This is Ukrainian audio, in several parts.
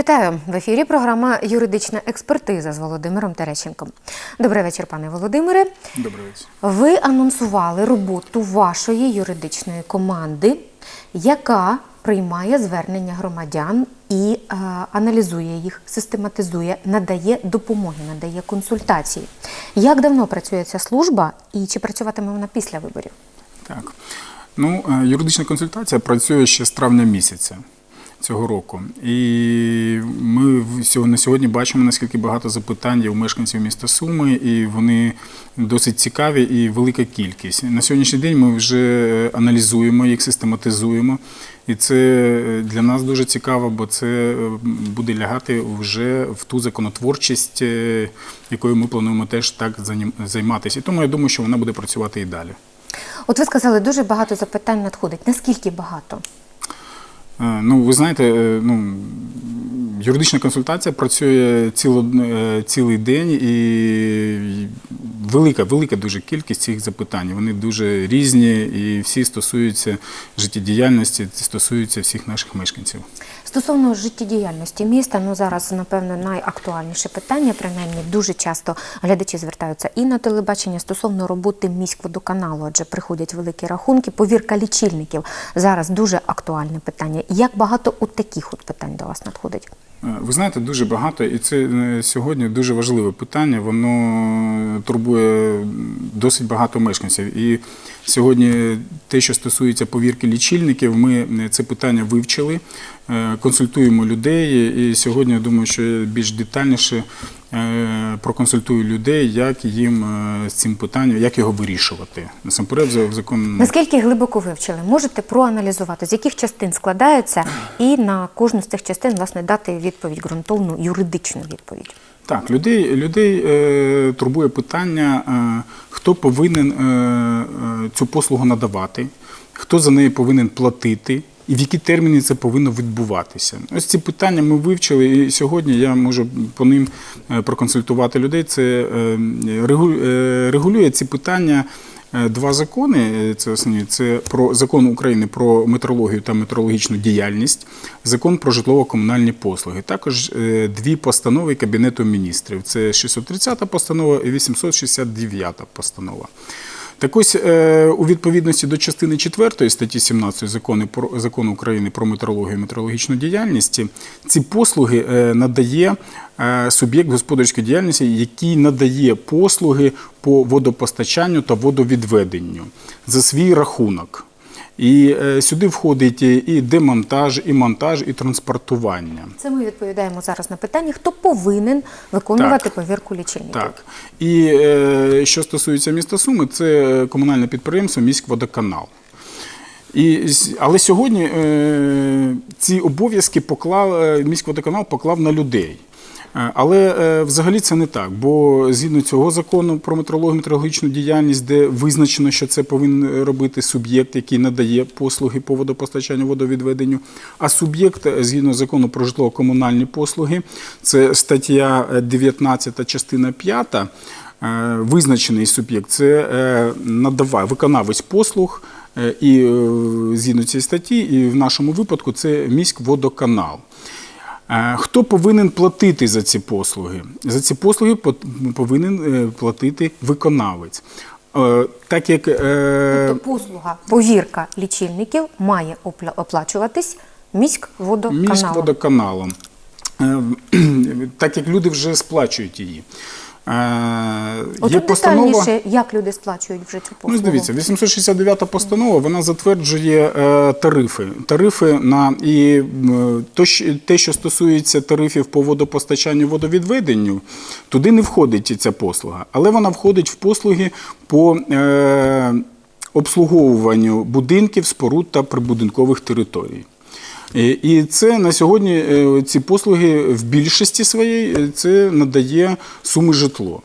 Вітаю в ефірі. Програма Юридична експертиза з Володимиром Терещенком. Добрий вечір, пане Володимире. Добрий вечір. Ви анонсували роботу вашої юридичної команди, яка приймає звернення громадян і е, аналізує їх, систематизує, надає допомоги, надає консультації. Як давно працює ця служба і чи працюватиме вона після виборів? Так. Ну, е, юридична консультація працює ще з травня місяця цього року. І ми на сьогодні бачимо, наскільки багато запитань є у мешканців міста Суми, і вони досить цікаві і велика кількість. На сьогоднішній день ми вже аналізуємо їх, систематизуємо. І це е, для нас дуже цікаво, бо це е, буде лягати вже в ту законотворчість, е, якою ми плануємо теж так займатися. І тому я думаю, що вона буде працювати і далі. От ви сказали, дуже багато запитань надходить. Наскільки багато? Е, Ну, ви знаєте, е, ну, юридична консультація працює ціло, е, цілий день і велика, велика дуже кількість цих запитань. Вони дуже різні і всі стосуються життєдіяльності, стосуються всіх наших мешканців. Стосовно життєдіяльності міста, ну зараз напевно найактуальніше питання. Принаймні дуже часто глядачі звертаються і на телебачення стосовно роботи міськводоканалу, адже приходять великі рахунки. Повірка лічильників зараз дуже актуальне питання. Як багато от таких от питань до вас надходить? Е, Ви знаєте, дуже багато, і це е, сьогодні дуже важливе питання. Воно турбує досить багато мешканців. І сьогодні те, що стосується повірки лічильників, ми е, це питання вивчили, е, консультуємо людей. І сьогодні я думаю, що більш детальніше е, проконсультую людей, як їм з цим питанням, як його вирішувати. Насамперед, в закон Наскільки глибоко вивчили? Можете проаналізувати, з яких частин складається, і на кожну з цих частин власне дати відповідь ґрунтовну юридичну відповідь. Так, людей, людей е, турбує питання, е, хто повинен е, е, цю послугу надавати, хто за неї повинен платити. І в які терміни це повинно відбуватися? Ось ці питання ми вивчили, і сьогодні я можу по ним е, проконсультувати людей. Це е, регу- регулює ці питання два закони. Е, Це основні це про закон України про метрологію та метрологічну діяльність, закон про житлово-комунальні послуги. Також е, дві постанови Кабінету міністрів. Це 630 постанова і 869 постанова. Так ось е, у відповідності до частини 4 статті 17 закону, закону України про метрологію і метрологічну діяльність, ці послуги е, надає е, суб'єкт господарської діяльності, який надає послуги по водопостачанню та водовідведенню за свій рахунок. І е, сюди входить і демонтаж, і монтаж, і транспортування. Це ми відповідаємо зараз на питання, хто повинен виконувати Так. повірку лічильників. Так. І е, що стосується міста Суми, це комунальне підприємство Міськводоканал. І, але сьогодні е, ці обов'язки поклав, е, міськводоканал поклав на людей. Е, Але е, взагалі це не так, бо згідно цього закону про метрологію метрологічну діяльність, де визначено, що це повинен робити суб'єкт, який надає послуги по водопостачанню, водовідведенню. А суб'єкт е, згідно закону про житлово-комунальні послуги, це стаття е, 19, частина 5, е, визначений суб'єкт це надаває виконавець послуг. І згідно цієї статті, і в нашому випадку це міськводоканал. Е, Хто повинен платити за ці послуги? За ці послуги повинен е, платити виконавець. Е, Так як е, Тобто послуга повірка лічильників має оплачуватись міськводоканалом. міськводоканалом, так як люди вже сплачують її. Е, Отут детальніше, як люди сплачують вже цю послугу. Ну, дивіться, 869 постанова вона затверджує е, тарифи. Тарифи на і м, то, те, що стосується тарифів по водопостачанню водовідведенню, туди не входить ця послуга, але вона входить в послуги по е, обслуговуванню будинків, споруд та прибудинкових територій. І- І це на сьогодні е, ці послуги в більшості своїй е, це надає суми житло.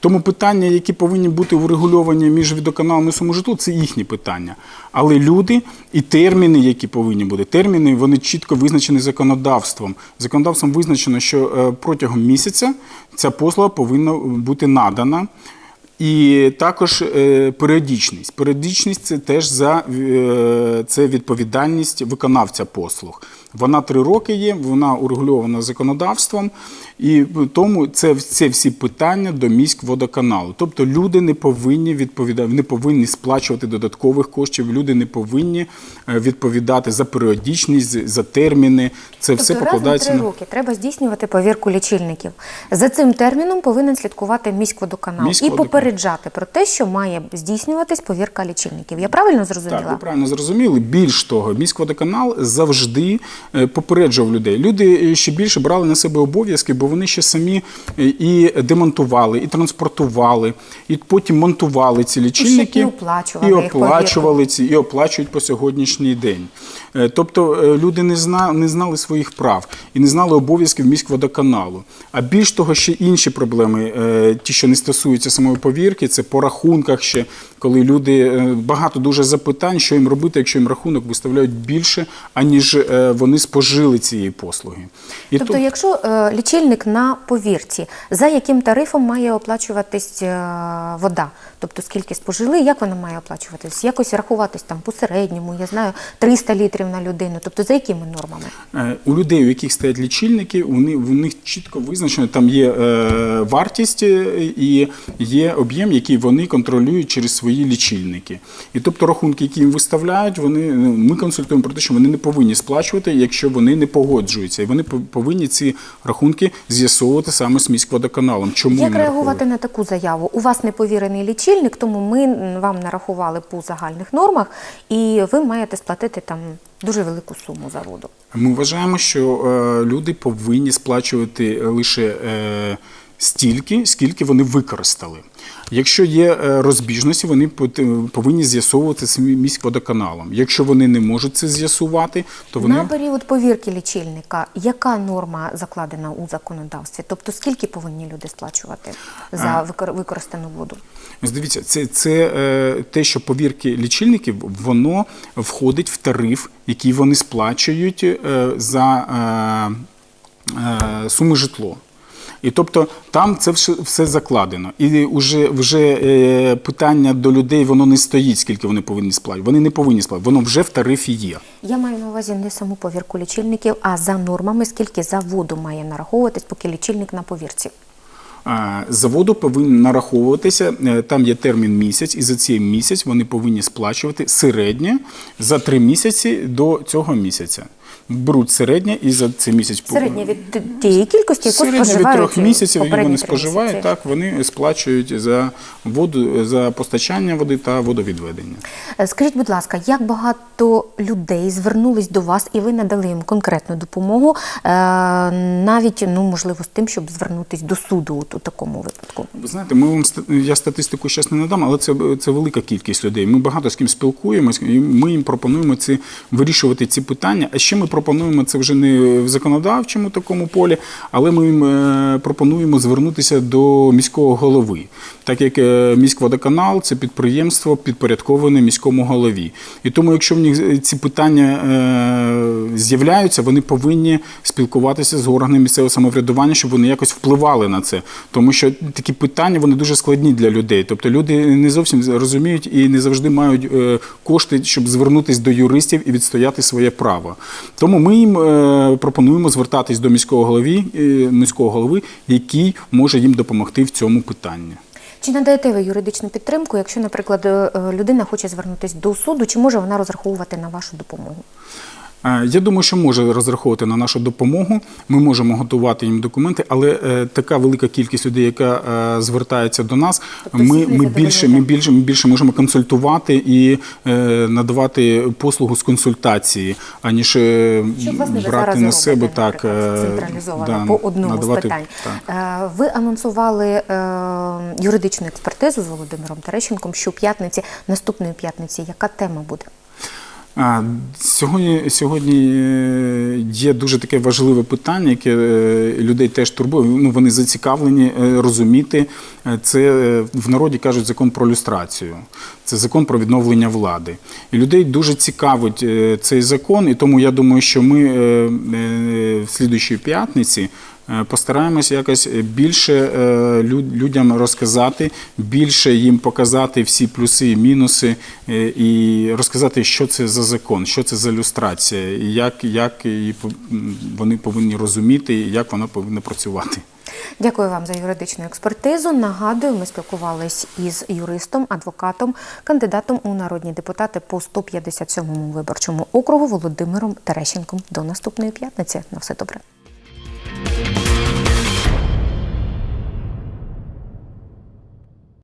Тому питання, які повинні бути врегульовані між водоканалом і Сумижитло, це їхні питання. Але люди і терміни, які повинні бути, терміни вони чітко визначені законодавством. Законодавством визначено, що е, протягом місяця ця послуга повинна бути надана. І також е, періодичність. Періодичність це теж за е, це відповідальність виконавця послуг. Вона три роки є, вона урегульована законодавством, і тому це, це всі питання до міськводоканалу. Тобто люди не повинні відповідати, не повинні сплачувати додаткових коштів, люди не повинні е, відповідати за періодичність, за терміни. Це все тобто раз на покладається три на роки треба здійснювати повірку лічильників. За цим терміном повинен слідкувати міськводоканал і Міськводоканал. попереджати про те, що має здійснюватись повірка лічильників. Я правильно зрозуміла? Так, ви правильно зрозуміли. Більш того, міськводоканал завжди попереджував людей. Люди е, ще більше брали на себе обов'язки, бо вони ще самі е, і демонтували, і транспортували, і потім монтували ці лічильники і оплачували і оплачували ці, і оплачують по сьогоднішній день. Е, Тобто е, люди не зна, не знали своїх прав і не знали обов'язків міськводоканалу. А більш того, ще інші проблеми, е, ті, що не стосуються самої повірки, це по рахунках ще, коли люди е, багато дуже запитань, що їм робити, якщо їм рахунок виставляють більше, аніж е, вони спожили цієї послуги. І Тобто, тут- якщо е, лічильник на повірці, за яким тарифом має оплачуватись е, вода? Тобто скільки спожили, як вона має оплачуватись? Якось рахуватись там по середньому, я знаю, 300 літрів на людину. Тобто за якими нормами? Е, У людей, у яких стоять лічильники, вони, у них чітко визначено, там є е, вартість е, і є об'єм, який вони контролюють через свої лічильники. І тобто рахунки, які їм виставляють, вони, ну, ми консультуємо про те, що вони не повинні сплачувати, якщо вони не погоджуються. І вони пов- повинні ці рахунки з'ясовувати саме з міськводоканалом. Чому Як реагувати рахують. на таку заяву? У вас неповірений лічильник, тому ми вам нарахували по загальних нормах, і ви маєте сплатити там дуже велику суму за воду. Ми вважаємо, що е, люди повинні сплачувати лише е, стільки, скільки вони використали. Якщо є е, розбіжності, вони пот- повинні з'ясовувати з міськводоканалом. Якщо вони не можуть це з'ясувати, то вони На період повірки лічильника, яка норма закладена у законодавстві? Тобто скільки повинні люди сплачувати за використану воду? Дивіться, це, це е, те, що повірки лічильників, воно входить в тариф, який вони сплачують е, за е, е, суми житло. І тобто там це все, закладено. І вже, вже е, питання до людей воно не стоїть, скільки вони повинні сплачувати. Вони не повинні сплачувати, воно вже в тарифі є. Я маю на увазі не саму повірку лічильників, а за нормами, скільки за воду має нараховуватись, поки лічильник на повірці. Е, За повинен нараховуватися, е, там є термін місяць, і за цей місяць вони повинні сплачувати середнє за три місяці до цього місяця. Беруть середнє і за цей місяць Середня від тієї кількості, яку середньо від споживають трьох місяців, які попередні вони три споживають, місяці. так вони сплачують за воду за постачання води та водовідведення. Е, Скажіть, будь ласка, як багато людей звернулись до вас і ви надали їм конкретну допомогу, е, навіть ну можливо з тим, щоб звернутись до суду от у такому випадку? Ви знаєте, ми вам ста- я статистику зараз не надам, але це, це велика кількість людей. Ми багато з ким спілкуємось, і ми їм пропонуємо ці вирішувати ці питання. А ще ми пропонуємо це вже не в законодавчому такому полі, але ми е, пропонуємо звернутися до міського голови, так як е, міськводоканал це підприємство підпорядковане міському голові. І тому, якщо в них ці питання е, з'являються, вони повинні спілкуватися з органами місцевого самоврядування, щоб вони якось впливали на це. Тому що такі питання вони дуже складні для людей. Тобто люди не зовсім розуміють і не завжди мають е, кошти, щоб звернутися до юристів і відстояти своє право. Тому ми їм е, пропонуємо звертатись до міського голови, е, міського голови, який може їм допомогти в цьому питанні. Чи надаєте ви юридичну підтримку, якщо, наприклад, е, людина хоче звернутися до суду, чи може вона розраховувати на вашу допомогу? Е, Я думаю, що може розраховувати на нашу допомогу. Ми можемо готувати їм документи, але е, така велика кількість людей, яка е, звертається до нас, Тобто ми, ми більше, ми більше, ми більше можемо консультувати і надавати послугу з консультації, аніж брати на себе так централізовано по одному надавати, з питань. Так. Ви анонсували юридичну експертизу з Володимиром Терещенком щоп'ятниці, наступної п'ятниці. Яка тема буде? Сьогодні, сьогодні е, є дуже таке важливе питання, яке е, людей теж турбує. Ну, вони зацікавлені е, розуміти. Це в народі кажуть закон про люстрацію. Це закон про відновлення влади. І людей дуже цікавить цей закон, і тому я думаю, що ми в слідуючій п'ятниці Постараємось якось більше е, людям розказати, більше їм показати всі плюси і мінуси, е, і розказати, що це за закон, що це за люстрація, і як, як пов- вони повинні розуміти, і як вона повинна працювати. Дякую вам за юридичну експертизу. Нагадую, ми спілкувались із юристом, адвокатом, кандидатом у народні депутати по 157-му виборчому округу Володимиром Терещенком. До наступної п'ятниці. На все добре.